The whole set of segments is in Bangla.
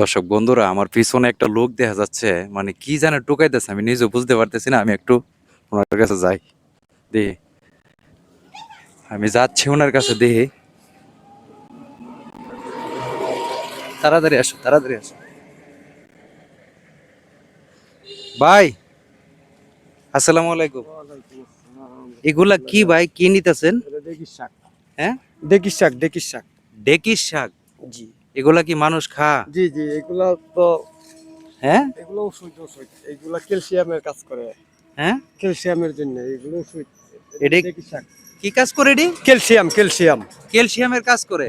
দর্শক বন্ধুরা আমার পিছনে একটা লোক দেখা যাচ্ছে মানে কি জানে টুকাইতেছে আমি নিজেও বুঝতে পারতেছি না আমি একটু ওনার কাছে যাই। দেখি আমি যাচ্ছি ওনার কাছে দেখি তাড়াতাড়ি আসো তাড়াতাড়ি আসো। ভাই আসসালামু আলাইকুম। এগুলা কি ভাই কি নিতেছেন? হ্যাঁ? ডেকিস শাক ডেকিস শাক। ডেকিস শাক? জি। এগুলা কি মানুষ খা? জি জি এগুলা তো হ্যাঁ? এগুলো ওষুধ ওষুধ। এগুলা ক্যালসিয়ামের কাজ করে। হ্যাঁ? ক্যালসিয়ামের জন্য এগুলো ওষুধ। এটা- ডেকিস শাক? কি কাজ করে এটি? Calcium calcium. ক্যালসিয়ামের কাজ করে?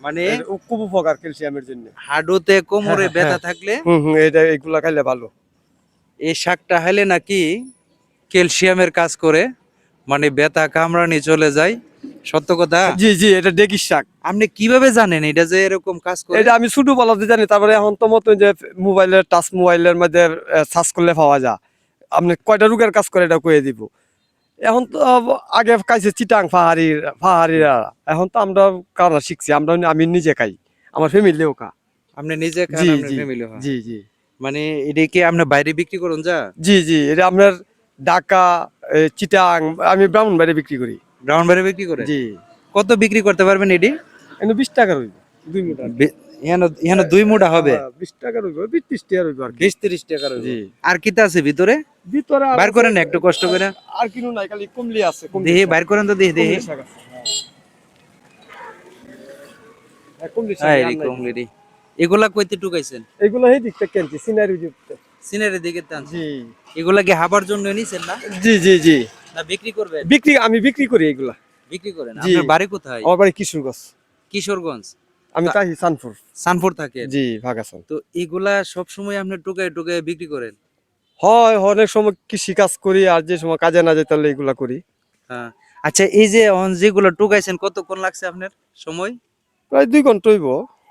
মানে? খুব উপকার ক্যালসিয়ামের জন্য। হাডুতে কোমরে হ্যাঁ, ব্যথা হ্যাঁ। থাকলে? হুম এটা এগুলা খাইলে ভালো। এই শাকটা খাইলে নাকি ক্যালসিয়ামের কাজ করে? মানে ব্যথা কামড়ানি চলে যায়? সত্য কথা? জি জি এটা ডেকিস শাক। আপনি কীভাবে জানেন এটা যে এরকম কাজ করে? এটা আমি শুধু বলাতে জানি তারপরে এখন তো মতো যে মোবাইলের টাচ মোবাইলের মধ্যে সার্চ করলে পাওয়া যায়। আপনি কয়টা রোগের কাজ করে এটা কয়ে দিব। এখন তো আগে খাইছে চিটাং পাহাড়িরা এখন তো আমরা কারা শিখছি আমরা আমি নিজে খাই আমার ফ্যামিলিও খা। আপনি নিজে খান জি আপনার জি জি জি। মানে এটা কি আপনি বাইরে বিক্রি করুন যা? জি জি এটা আপনার ঢাকা চিটাং আমি ব্রাহ্মণ বাইরে বিক্রি করি। ব্রাউন বাইরে বিক্রি করে? জি। কত বিক্রি করতে পারবেন এটি? এনে বিশ টাকা রইব দুই মুঠা। এখানে দুই মুঠা হবে? হ্যাঁ, বিশ টাকা রইব বিশ ত্রিশ টাকা রইব আর বিশ তিরিশ টাকা রইব। জি। আর কিতা আছে ভিতরে? ভিতরে বাইর করেন একটু কষ্ট করে। আর কিনু নাই খালি কমলি আছে দেখি বাইর করেন তো শাক আছে, হ্যাঁ। হ্যাঁ, এগুলা কইতে টুকাইছেন? এগুলো এই দিকটা কেনছি সিনারি দিকটা। সিনারি দিকে টানছেন? জি। এগুলা কি হাবার জন্য নিছেন না? জি জি জি। না বিক্রি করবেন? বিক্রি আমি বিক্রি করি এগুলা। বিক্রি করেন? আপনার বাড়ি কোথায়? আমার বাড়ি কিশোরগঞ্জ। কিশোরগঞ্জ। আমি তাই সানপুর সানপুর থাকে? জি ভাগাসান। তো এগুলা সব সময় আপনি টুকায় টুকায় বিক্রি করেন? হয় অনেক সময় কৃষি কাজ করি আর যে সময় কাজে না যেতে হলে এগুলা করি। হ্যাঁ। আচ্ছা এই যে যেগুলো টুকাইছেন কতক্ষণ লাগছে আপনার সময়? প্রায় দুই ঘণ্টা হইব।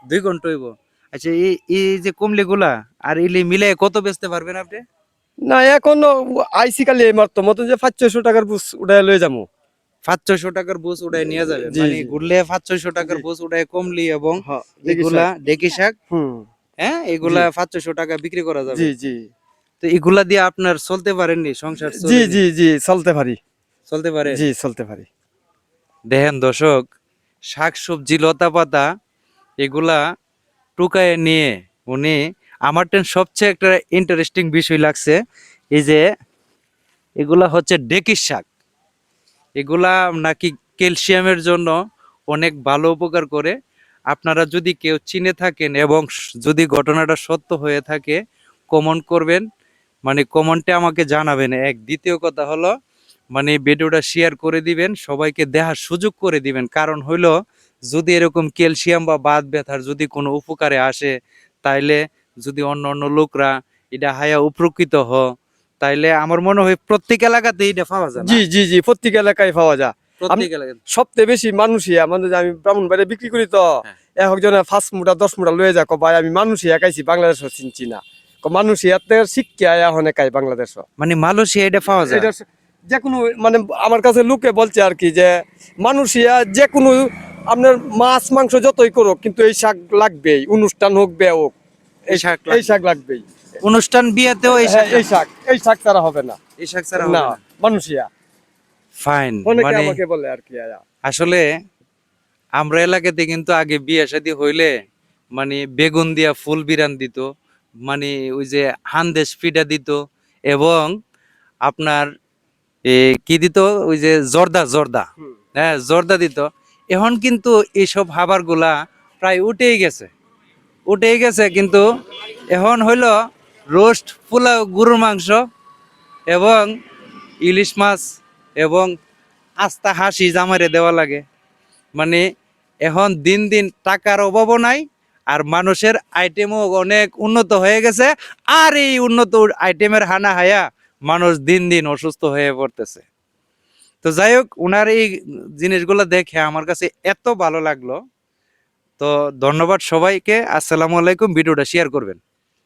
দুই ঘণ্টা হইব। আচ্ছা এই এই যে কমলিগুলা আর ইলি মিলে কত বেচতে পারবেন আপনি? না এখন আইসি কালি এই মাত্র। মতন যে পাঁচ ছয়শো টাকার বুস উঠাই লয়ে যাব। পাঁচ ছয়শো টাকার বুস উড়াই নিয়ে যাবে। মানে ঘুরলে পাঁচ ছয়শো টাকার। বুস উড়াই কমলি এবং হ্যাঁ এগুলা ডেকি শাক। হ্যাঁ এগুলা পাঁচ ছয়শো টাকা বিক্রি করা যাবে। জি জি। তো এগুলা দিয়ে আপনার চলতে পারেননি? সংসার জি জি জি চলতে পারি। চলতে পারে? জি চলতে পারি। দেখেন দর্শক শাক সবজি লতা পাতা এগুলা টুকায় নিয়ে উনি আমার টেন সবচেয়ে একটা ইন্টারেস্টিং বিষয় লাগছে, এই যে এগুলা হচ্ছে ডেকির শাক। এগুলা নাকি ক্যালসিয়ামের জন্য অনেক ভালো উপকার করে। আপনারা যদি কেউ চিনে থাকেন এবং যদি ঘটনাটা সত্য হয়ে থাকে কমেন্ট করবেন। মানে কমেন্টে আমাকে জানাবেন। এক দ্বিতীয় কথা হলো মানে ভিডিওটা শেয়ার করে দিবেন, সবাইকে দেখার সুযোগ করে দিবেন। কারণ হইল, যদি এরকম ক্যালসিয়াম বা বাত ব্যথার যদি কোনো উপকারে আসে, তাইলে যদি অন্য অন্য লোকরা এটা হায়া উপকৃত হ তাইলে আমার মনে হয় প্রত্যেক এলাকাতে এটা পাওয়া যায় জি জি জি প্রত্যেক এলাকায় পাওয়া যায়। সবচেয়ে বেশি মানুষই আমাদের আমি ব্রাহ্মণ বাড়ি বিক্রি করি তো হ্যাঁ। একজনে পাঁচ মুঠা দশ মুঠা লয়ে যাক ভাই আমি মানুষই একাইছি বাংলাদেশ চিনছি না। মানুষই এত শিক্ষা এখন একাই বাংলাদেশ মানে মালয়েশিয়া এটা পাওয়া যায়। যে কোনো মানে আমার কাছে লোকে বলছে আর কি যে মানুষিয়া যে কোনো আপনার মাছ মাংস যতই করুক কিন্তু এই শাক লাগবেই অনুষ্ঠান হোক বে হোক এই শাক এই শাক লাগবেই। অনুষ্ঠান বিয়েতেও এই শাক এই শাক। এই শাক ছাড়া হবে না। এই শাক ছাড়া না মানুষিয়া। ফাইন মানে আমাকে বলে আর কি আসলে আমরা এলাকাতে কিন্তু আগে বিয়ে শাদী হইলে মানে বেগুন দিয়া ফুল বিরান দিত মানে ওই যে হানদেশ পিঠা দিত এবং আপনার কি দিত? ওই যে জর্দা জর্দা। হ্যাঁ জর্দা দিত। এখন কিন্তু এইসব খাবারগুলা প্রায় উঠেই গেছে। উঠেই গেছে, কিন্তু এখন হইল রোস্ট পোলাও গরুর মাংস এবং ইলিশ মাছ এবং আস্তা হাসি জামারে দেওয়া লাগে। মানে এখন দিন দিন টাকার অভাবও নাই আর মানুষের আইটেমও অনেক উন্নত হয়ে গেছে আর এই উন্নত আইটেমের হানা হায়া মানুষ দিন দিন অসুস্থ হয়ে পড়তেছে। তো যাই হোক ওনার এই জিনিসগুলো দেখে আমার কাছে এত ভালো লাগল। তো ধন্যবাদ সবাইকে। আসসালামু আলাইকুম। ভিডিওটা শেয়ার করবেন।